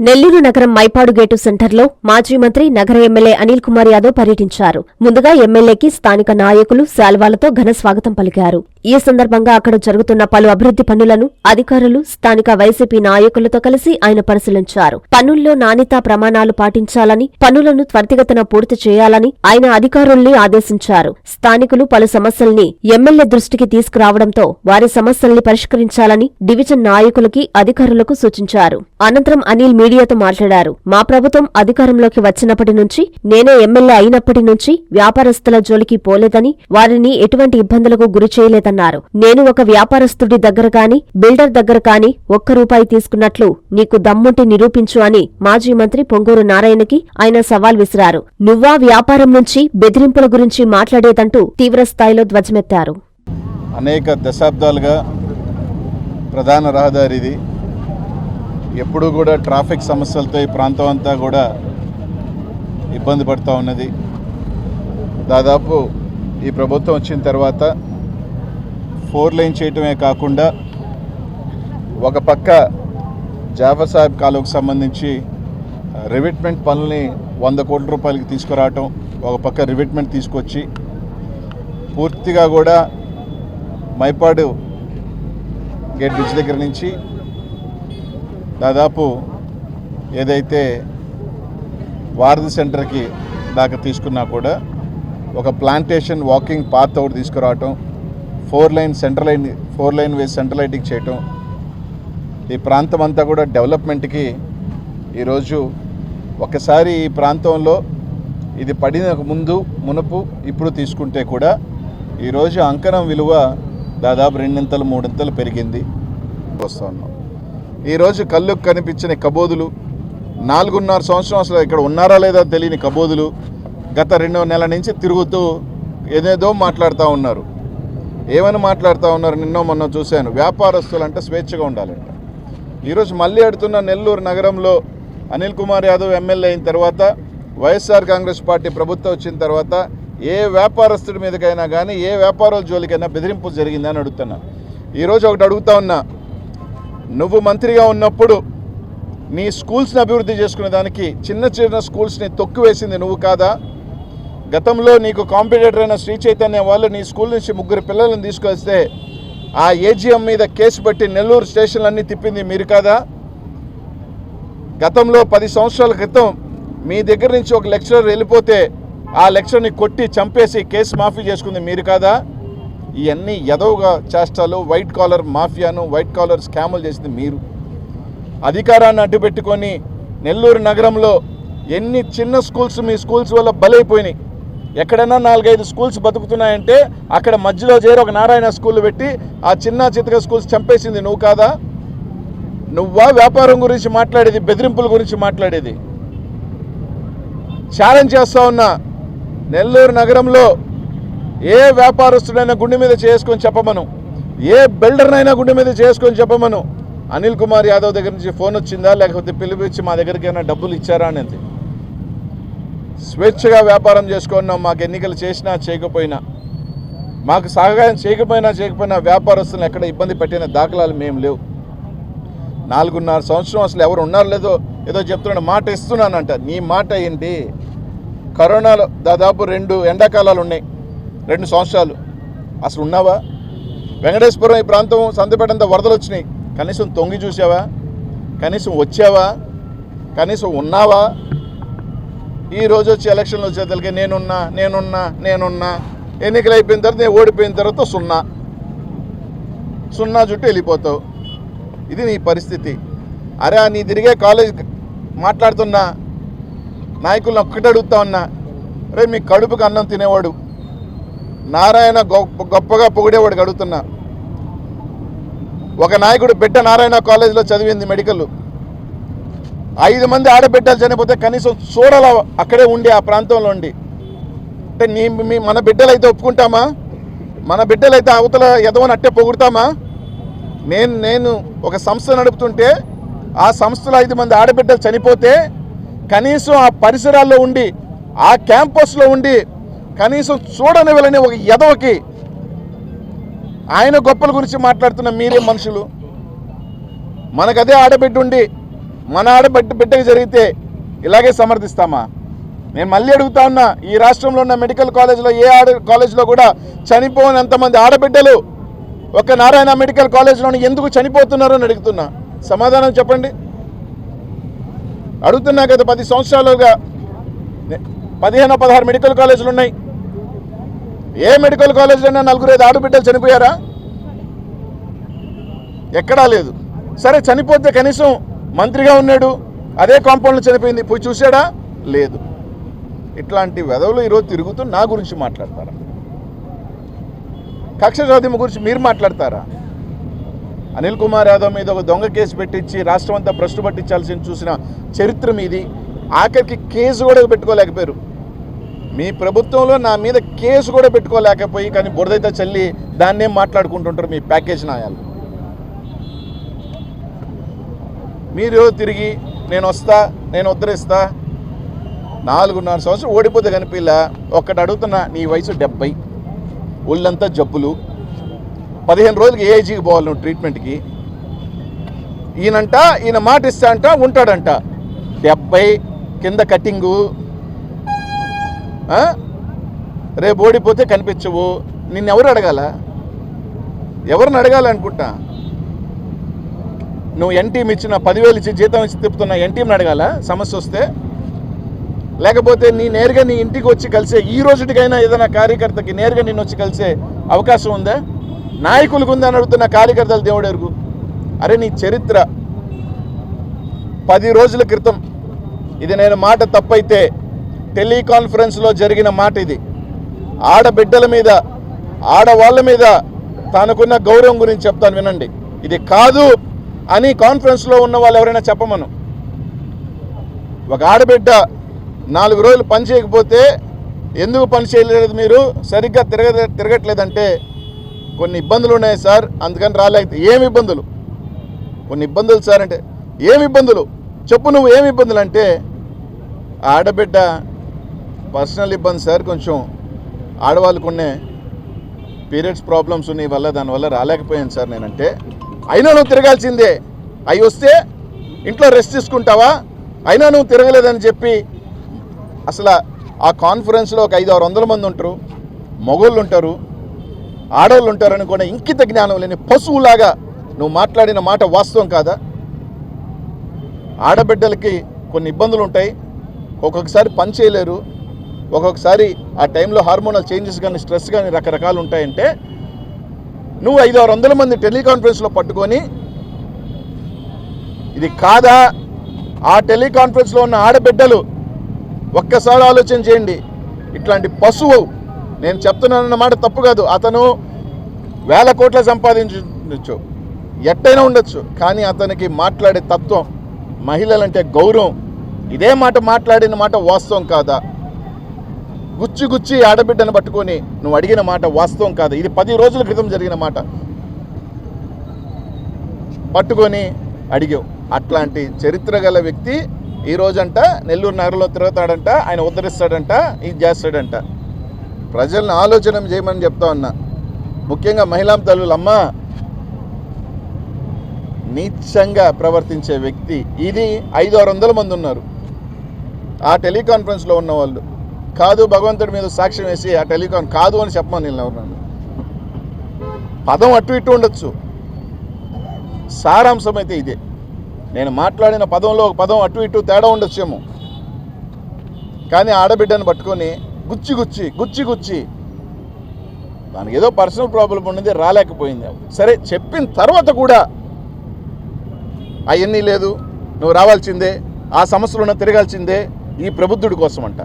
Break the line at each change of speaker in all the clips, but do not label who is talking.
నెల్లూరు నగరం మైపాడు గేటు సెంటర్లో మాజీ మంత్రి నగర ఎమ్మెల్యే అనిల్ కుమార్ యాదవ్ పర్యటించారు. ముందుగా ఎమ్మెల్యేకి స్థానిక నాయకులు శాల్వాలతో ఘన స్వాగతం పలికారు. ఈ సందర్భంగా అక్కడ జరుగుతున్న పలు అభివృద్ధి పనులను అధికారులు స్థానిక వైసీపీ నాయకులతో కలిసి ఆయన పరిశీలించారు. పనుల్లో నాణ్యతా ప్రమాణాలు పాటించాలని పనులను త్వరితగతిన పూర్తి చేయాలని ఆయన అధికారుల్ని ఆదేశించారు. స్థానికులు పలు సమస్యల్ని ఎమ్మెల్యే దృష్టికి తీసుకురావడంతో వారి సమస్యల్ని పరిష్కరించాలని డివిజన్ నాయకులకి అధికారులకు సూచించారు. అనంతరం అనిల్ మీడియాతో మాట్లాడారు. మా ప్రభుత్వం అధికారంలోకి వచ్చినప్పటి నుంచి నేనే ఎమ్మెల్యే అయినప్పటి నుంచి వ్యాపారస్తుల జోలికి పోలేదని వారిని ఎటువంటి ఇబ్బందులకు గురి చేయలేదన్నారు. నేను ఒక వ్యాపారస్తుడి దగ్గర కాని బిల్డర్ దగ్గర కాని ఒక్క రూపాయి తీసుకున్నట్లు నీకు దమ్ముంటి నిరూపించు అని మాజీ మంత్రి పొంగూరు నారాయణకి ఆయన సవాల్ విసిరారు. నువ్వా వ్యాపారం నుంచి బెదిరింపుల గురించి మాట్లాడేదంటూ తీవ్రస్థాయిలో ధ్వజమెత్తారు.
అనేక దశాబ్దాలుగా ప్రధాన రహదారి ఇది ఎప్పుడూ కూడా ట్రాఫిక్ సమస్యలతో ఈ ప్రాంతం అంతా కూడా ఇబ్బంది పడుతూ ఉన్నది. దాదాపు ఈ ప్రభుత్వం వచ్చిన తర్వాత ఫోర్ లైన్ చేయటమే కాకుండా ఒక పక్క జాఫర్ సాహెబ్ కాలువకు సంబంధించి రివిట్మెంట్ పనుల్ని వంద కోట్ల రూపాయలకి తీసుకురావటం ఒక పక్క రివిట్మెంట్ తీసుకొచ్చి పూర్తిగా కూడా మైపాడు గేట్ బ్రిడ్జ్ దగ్గర నుంచి దాదాపు ఏదైతే వారధి సెంటర్కి దాకా తీసుకున్నా కూడా ఒక ప్లాంటేషన్ వాకింగ్ పాత్ ఒకటి తీసుకురావటం four line central line four line వేసి సెంటర్ లైటింగ్ చేయటం ఈ ప్రాంతం అంతా కూడా డెవలప్మెంట్కి ఈరోజు ఒకసారి ఈ ప్రాంతంలో ఇది పడిన ముందు మునుపు ఇప్పుడు తీసుకుంటే కూడా ఈరోజు అంకణం విలువ దాదాపు రెండింతలు మూడింతలు పెరిగింది. వస్తూ ఉన్నాం. ఈరోజు కళ్ళకు కనిపించిన కబోదులు. నాలుగున్నర సంవత్సరం అసలు ఇక్కడ ఉన్నారా లేదా తెలియని కబోదులు. గత రెండో నెల నుంచి తిరుగుతూ ఏదేదో మాట్లాడుతూ ఉన్నారు. ఏమని మాట్లాడుతూ ఉన్నారు నిన్నో మొన్న చూశాను. వ్యాపారస్తులు అంటే స్వేచ్ఛగా ఉండాలంట. ఈరోజు మళ్ళీ అడుతున్న నెల్లూరు నగరంలో అనిల్ కుమార్ యాదవ్ ఎమ్మెల్యే అయిన తర్వాత వైఎస్ఆర్ కాంగ్రెస్ పార్టీ ప్రభుత్వం వచ్చిన తర్వాత ఏ వ్యాపారస్తుడి మీదకైనా కానీ ఏ వ్యాపారుల జోలికైనా బెదిరింపు జరిగిందని అడుగుతున్నా. ఈరోజు ఒకటి అడుగుతా ఉన్నా. నువ్వు మంత్రిగా ఉన్నప్పుడు నీ స్కూల్స్ని అభివృద్ధి చేసుకునే దానికి చిన్న చిన్న స్కూల్స్ని తొక్కివేసింది నువ్వు కాదా? గతంలో నీకు కాంపిటేటర్ అయిన శ్రీ చైతన్య వాళ్ళు నీ స్కూల్ నుంచి ముగ్గురు పిల్లలను తీసుకొస్తే ఆ ఏజీఎం మీద కేసు పెట్టి నెల్లూరు స్టేషన్లన్నీ తిప్పింది మీరు కాదా? గతంలో పది సంవత్సరాల క్రితం మీ దగ్గర నుంచి ఒక లెక్చరర్ వెళ్ళిపోతే ఆ లెక్చర్ని కొట్టి చంపేసి కేసు మాఫీ చేసుకుంది మీరు కాదా? ఇవన్నీ ఎదవుగా చేష్టాలు వైట్ కాలర్ మాఫియాను వైట్ కాలర్ స్కాములు చేసింది మీరు. అధికారాన్ని అడ్డుపెట్టుకొని నెల్లూరు నగరంలో ఎన్ని చిన్న స్కూల్స్ మీ స్కూల్స్ వల్ల బలైపోయినాయి. ఎక్కడైనా నాలుగైదు స్కూల్స్ బతుకుతున్నాయంటే అక్కడ మధ్యలో చేరి ఒక నారాయణ స్కూల్ పెట్టి ఆ చిన్న చితక స్కూల్స్ చంపేసింది నువ్వు కాదా? నువ్వా వ్యాపారం గురించి మాట్లాడేది బెదిరింపుల గురించి మాట్లాడేది? ఛాలెంజ్ చేస్తా ఉన్నా నెల్లూరు నగరంలో ఏ వ్యాపారస్తుడైనా గుండె మీద చేసుకొని చెప్పమను. ఏ బిల్డర్నైనా గుండె మీద చేసుకొని చెప్పమను. అనిల్ కుమార్ యాదవ్ దగ్గర నుంచి ఫోన్ వచ్చిందా? లేకపోతే పిలిపించి మా దగ్గరికి ఏమైనా డబ్బులు ఇచ్చారా అనేది స్వేచ్ఛగా వ్యాపారం చేసుకున్నాం. మాకు ఎన్నికలు చేసినా చేయకపోయినా. మాకు సహాయం చేయకపోయినా చేయకపోయినా వ్యాపారస్తులను ఎక్కడ ఇబ్బంది పెట్టిన దాఖలాలు మేము లేవు. నాలుగున్నర సంవత్సరం అసలు ఎవరు ఉన్నారు లేదో ఏదో చెప్తున్నాడు. మాట ఇస్తున్నానంట. నీ మాట ఏంటి? కరోనాలో దాదాపు రెండు ఎండాకాలాలు ఉన్నాయి. రెండు సంవత్సరాలు. అసలు ఉన్నావా? వెంకటేశ్వరం ఈ ప్రాంతం సంతపేటంతా వరదలు వచ్చినాయి. కనీసం తొంగి చూసావా? కనీసం వచ్చావా? కనీసం ఉన్నావా? ఈ రోజు వచ్చి ఎలక్షన్లు వచ్చేతలకి నేనున్నా నేనున్నా నేనున్నా. ఎన్నికలు అయిపోయిన తర్వాత నేను ఓడిపోయిన తర్వాత సున్నా. సున్నా చుట్టూ వెళ్ళిపోతావు. ఇది నీ పరిస్థితి. అరే నీ తిరిగే కాలేజ్ మాట్లాడుతున్నా. నాయకులను ఒక్కటే అడుగుతా ఉన్నా. రే మీ కడుపుకి అన్నం తినేవాడు. నారాయణ గొప్ప గొప్పగా పొగిడేవాడికి అడుగుతున్నా ఒక నాయకుడు బిడ్డ నారాయణ కాలేజీలో చదివింది మెడికల్. ఐదు మంది ఆడబిడ్డలు చనిపోతే కనీసం చూడాల అక్కడే ఉండి ఆ ప్రాంతంలో ఉండి. అంటే నీ మీ మన బిడ్డలైతే ఒప్పుకుంటామా? మన బిడ్డలైతే అవతల ఎదవని అట్టే పొగుడతామా? నేను నేను ఒక సంస్థ నడుపుతుంటే ఆ సంస్థలో ఐదు మంది ఆడబిడ్డలు చనిపోతే కనీసం ఆ పరిసరాల్లో ఉండి ఆ క్యాంపస్లో ఉండి కనీసం చూడని వెళ్ళని ఒక యదవకి ఆయన గొప్పల గురించి మాట్లాడుతున్న మీరే మనుషులు. మనకదే ఆడబిడ్డ ఉండి మన ఆడబిడ్డ బిడ్డకి జరిగితే ఇలాగే సమర్థిస్తామా? నేను మళ్ళీ అడుగుతా ఉన్నా ఈ రాష్ట్రంలో ఉన్న మెడికల్ కాలేజ్లో ఏ ఆడ కాలేజ్లో కూడా చనిపోయిన ఎంతమంది ఆడబిడ్డలు ఒక నారాయణ మెడికల్ కాలేజ్లోని ఎందుకు చనిపోతున్నారు అని అడుగుతున్నా. సమాధానం చెప్పండి. అడుగుతున్నా కదా పది సంవత్సరాలుగా పదిహేను పదహారు మెడికల్ కాలేజీలు ఉన్నాయి. ఏ మెడికల్ కాలేజీలోనే నలుగురు ఐదు ఆడబిడ్డలు చనిపోయారా? ఎక్కడా లేదు. సరే చనిపోతే కనీసం మంత్రిగా ఉన్నాడు అదే కాంపౌండ్లో చనిపోయింది. పోయి చూశాడా? లేదు. ఇట్లాంటి వెధవులు ఈరోజు తిరుగుతూ నా గురించి మాట్లాడతారా? కక్ష సాధ్యమ గురించి మీరు మాట్లాడతారా? అనిల్ కుమార్ యాదవ్ మీద ఒక దొంగ కేసు పెట్టించి రాష్ట్రం అంతా భ్రష్టు పట్టించాల్సింది చూసిన చరిత్ర మీది. ఆఖరికి కేసు కూడా పెట్టుకోలేకపోయారు. మీ ప్రభుత్వంలో నా మీద కేసు కూడా పెట్టుకోలేకపోయి కానీ బురదైతే చల్లి దాన్నే మాట్లాడుకుంటుంటారు మీ ప్యాకేజ్ నాయాలు. మీరు తిరిగి నేను వస్తా నేను ఉద్ధరిస్తా. నాలుగున్నర సంవత్సరం ఓడిపోతే కనిపిల్ల ఒక్కటి అడుగుతున్నా నీ వయసు డెబ్బై. ఒళ్ళంతా జబ్బులు. పదిహేను రోజులకి ఏఐజీకి పోవాలి నువ్వు ట్రీట్మెంట్కి. ఈయనంట ఈయన మాట ఇస్తా అంట ఉంటాడంట. డెబ్బై కింద కటింగు రేపు ఓడిపోతే కనిపించవు. నిన్నెవరు అడగాల? ఎవరిని అడగాలనుకుంటా నువ్వు ఎన్టీఎం ఇచ్చిన పదివేలు ఇచ్చి జీతం ఇచ్చి తిప్పుతున్న ఎన్టీఎంని అడగాల? సమస్య వస్తే? లేకపోతే నీ నేరుగా నీ ఇంటికి వచ్చి కలిసే ఈ రోజుటికైనా ఏదైనా కార్యకర్తకి నేరుగా నిన్ను వచ్చి కలిసే అవకాశం ఉందా? నాయకులకు ఉందని అడుగుతున్న కార్యకర్తలు దేవుడు ఎరుగు. అరే నీ చరిత్ర. పది రోజుల క్రితం ఇది నేను మాట తప్పైతే టెలికాన్ఫరెన్స్లో జరిగిన మాట ఇది. ఆడబిడ్డల మీద ఆడవాళ్ళ మీద తనకున్న గౌరవం గురించి చెప్తాను వినండి. ఇది కాదు అని కాన్ఫరెన్స్లో ఉన్న వాళ్ళు ఎవరైనా చెప్పమను. ఒక ఆడబిడ్డ నాలుగు రోజులు పని చేయకపోతే ఎందుకు పని చేయలేదు మీరు? సరిగ్గా తిరగ తిరగట్లేదంటే కొన్ని ఇబ్బందులు ఉన్నాయి సార్. అందుకని రాలేకపోతే ఏమి ఇబ్బందులు? కొన్ని ఇబ్బందులు సార్ అంటే ఏమి ఇబ్బందులు? చెప్పు నువ్వు ఏమి ఇబ్బందులు అంటే ఆడబిడ్డ పర్సనల్ ఇబ్బంది సార్ కొంచెం ఆడవాళ్ళకు ఉన్న పీరియడ్స్ ప్రాబ్లమ్స్ ఉన్నాయి వల్ల దానివల్ల రాలేకపోయాను సార్ నేనంటే. అయినా నువ్వు తిరగాల్సిందే. అవి వస్తే ఇంట్లో రెస్ట్ తీసుకుంటావా? అయినా నువ్వు తిరగలేదని చెప్పి అసలు ఆ కాన్ఫరెన్స్లో ఒక ఐదు ఆరు వందల మంది ఉంటారు. మగోళ్ళు ఉంటారు. ఆడవాళ్ళు ఉంటారని కూడా ఇంకిత జ్ఞానం లేని పశువులాగా నువ్వు మాట్లాడిన మాట వాస్తవం కాదా? ఆడబిడ్డలకి కొన్ని ఇబ్బందులు ఉంటాయి. ఒక్కొక్కసారి పని చేయలేరు. ఒక్కొక్కసారి ఆ టైంలో హార్మోనల్ చేంజెస్ కానీ స్ట్రెస్ కానీ రకరకాలు ఉంటాయంటే నువ్వు ఐదు ఆరు వందల మంది టెలికాన్ఫరెన్స్లో పట్టుకొని ఇది కాదా? ఆ టెలికాన్ఫరెన్స్లో ఉన్న ఆడబిడ్డలు ఒక్కసారి ఆలోచన చేయండి. ఇట్లాంటి పశువు నేను చెప్తున్నానన్న మాట తప్పు కాదు. అతను వేల కోట్ల సంపాదించవచ్చు ఎట్టయినా ఉండొచ్చు. కానీ అతనికి మాట్లాడే తత్వం మహిళలంటే గౌరవం. ఇదే మాట మాట్లాడిన మాట వాస్తవం కాదా? గుచ్చి గుచ్చి ఆడబిడ్డను పట్టుకొని నువ్వు అడిగిన మాట వాస్తవం కాదు. ఇది పది రోజుల క్రితం జరిగిన మాట. పట్టుకొని అడిగావు. అట్లాంటి చరిత్ర గల వ్యక్తి ఈ రోజంట నెల్లూరు నగరంలో తిరుగుతాడంట ఆయన ఉద్ధరిస్తాడంట ఇది చేస్తాడంట. ప్రజలను ఆలోచన చేయమని చెప్తా ఉన్నా. ముఖ్యంగా మహిళా తల్లులమ్మ నీచంగా ప్రవర్తించే వ్యక్తి. ఇది ఐదు ఆరు వందల మంది ఉన్నారు. ఆ టెలికాన్ఫరెన్స్లో ఉన్న వాళ్ళు కాదు భగవంతుడి మీద సాక్ష్యం వేసి ఆ టెలికాన్ కాదు అని చెప్పమని నేను ఎవరు పదం అటు ఇటు ఉండొచ్చు. సారాంశం అయితే ఇదే. నేను మాట్లాడిన పదంలో ఒక పదం అటు ఇటు తేడా ఉండొచ్చేమో. కానీ ఆడబిడ్డను పట్టుకొని గుచ్చి గుచ్చి గుచ్చి గుచ్చి దానికి ఏదో పర్సనల్ ప్రాబ్లం ఉన్నది రాలేకపోయింది. సరే చెప్పిన తర్వాత కూడా అవన్నీ లేదు. నువ్వు రావాల్సిందే ఆ సమస్యలు ఉన్న తిరగాల్సిందే ఈ ప్రబుద్ధుడి కోసం అంట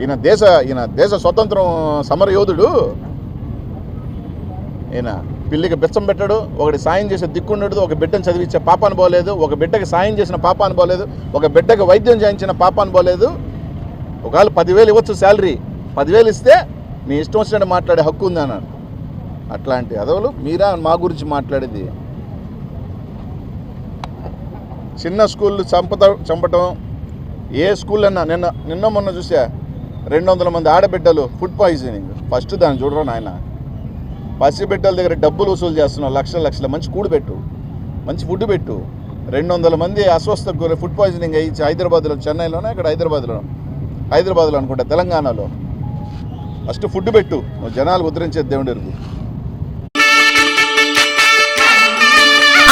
ఈయన దేశ ఈయన దేశ స్వతంత్రం సమర యోధుడు ఈయన పిల్లికి బెచ్చం పెట్టాడు ఒకటి సాయం చేసే దిక్కుండడు ఒక బిడ్డను చదివించే పాపాను పోలేదు ఒక బిడ్డకి సాయం చేసిన పాపాను పోలేదు ఒక బిడ్డకి వైద్యం చేయించిన పాపాను పోలేదు ఒకవేళ పదివేలు ఇవ్వచ్చు శాలరీ పదివేలు ఇస్తే నీ ఇష్టం వచ్చినట్టు మాట్లాడే హక్కు ఉంది అన్నాడు. అట్లాంటి అదవులు మీరా మా గురించి మాట్లాడేది? చిన్న స్కూళ్ళు చంపత చంపటం ఏ స్కూల్ అన్నా నిన్న నిన్న మొన్న చూసా? రెండు వందల మంది ఆడబిడ్డలు ఫుడ్ పాయిజనింగ్. ఫస్ట్ దాన్ని చూడరా నాయన. పసిబిడ్డల దగ్గర డబ్బులు వసూలు చేస్తున్నావు లక్షల లక్షల మంచి కూడు పెట్టు మంచి ఫుడ్ పెట్టు. రెండు వందల మంది అస్వస్థకు గురి ఫుడ్ పాయిజనింగ్ అయ్యి హైదరాబాద్లో చెన్నైలోనే ఇక్కడ హైదరాబాద్లో హైదరాబాద్లో అనుకుంటా తెలంగాణలో. ఫస్ట్ ఫుడ్ పెట్టు నువ్వు జనాలు ఉద్ధరించేది దేవుడి ఎరుగు